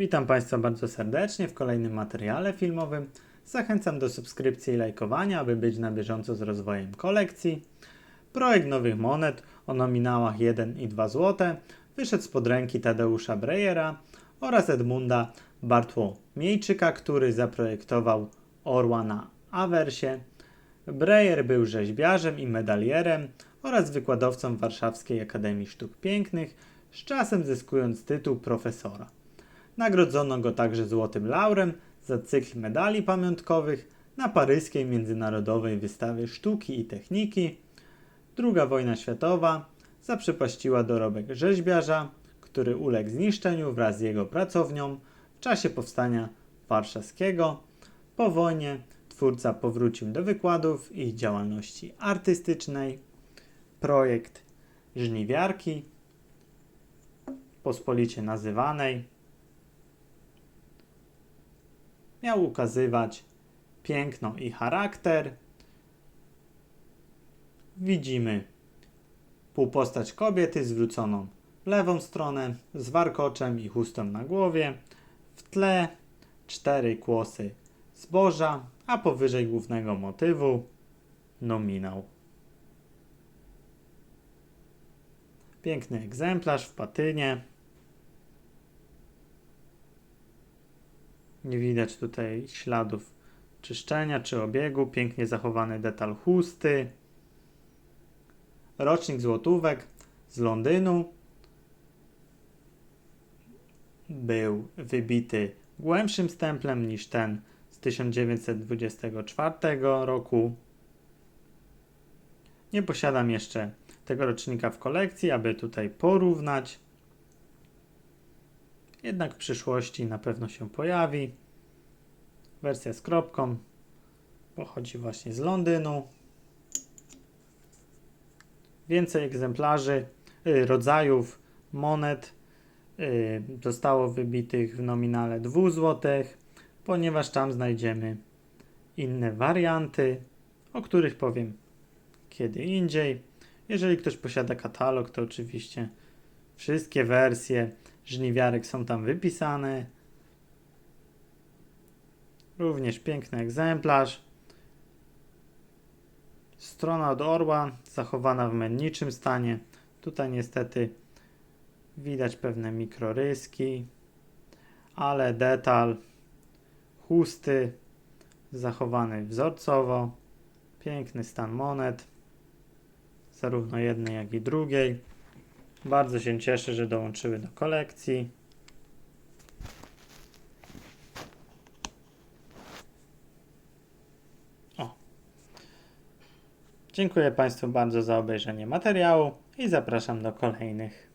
Witam Państwa bardzo serdecznie w kolejnym materiale filmowym. Zachęcam do subskrypcji i lajkowania, aby być na bieżąco z rozwojem kolekcji. Projekt nowych monet o nominałach 1 i 2 zł wyszedł spod ręki Tadeusza Brejera oraz Edmunda Bartłomiejczyka, który zaprojektował orła na awersie. Breyer był rzeźbiarzem i medalierem oraz wykładowcą Warszawskiej Akademii Sztuk Pięknych, z czasem zyskując tytuł profesora. Nagrodzono go także Złotym Laurem za cykl medali pamiątkowych na paryskiej Międzynarodowej Wystawie Sztuki i Techniki. Druga wojna światowa zaprzepaściła dorobek rzeźbiarza, który uległ zniszczeniu wraz z jego pracownią w czasie powstania warszawskiego. Po wojnie twórca powrócił do wykładów i działalności artystycznej. Projekt żniwiarki, pospolicie nazywanej, miał ukazywać piękno i charakter. Widzimy półpostać kobiety zwróconą w lewą stronę z warkoczem i chustą na głowie. W tle cztery kłosy zboża, a powyżej głównego motywu nominał. Piękny egzemplarz w patynie. Nie widać tutaj śladów czyszczenia czy obiegu. Pięknie zachowany detal chusty. Rocznik złotówek z Londynu. Był wybity głębszym stemplem niż ten z 1924 roku. Nie posiadam jeszcze tego rocznika w kolekcji, aby tutaj porównać. Jednak w przyszłości na pewno się pojawi. Wersja z kropką pochodzi właśnie z Londynu. Więcej egzemplarzy, y, rodzajów monet y, zostało wybitych w nominale 2 zł, ponieważ tam znajdziemy inne warianty, o których powiem kiedy indziej. Jeżeli ktoś posiada katalog, to oczywiście wszystkie wersje żniwiarek są tam wypisane. Również piękny egzemplarz. Strona od orła zachowana w menniczym stanie. Tutaj niestety widać pewne mikroryski, ale detal chusty zachowany wzorcowo. Piękny stan monet, zarówno jednej, jak i drugiej. Bardzo się cieszę, że dołączyły do kolekcji. O. Dziękuję Państwu bardzo za obejrzenie materiału i zapraszam do kolejnych.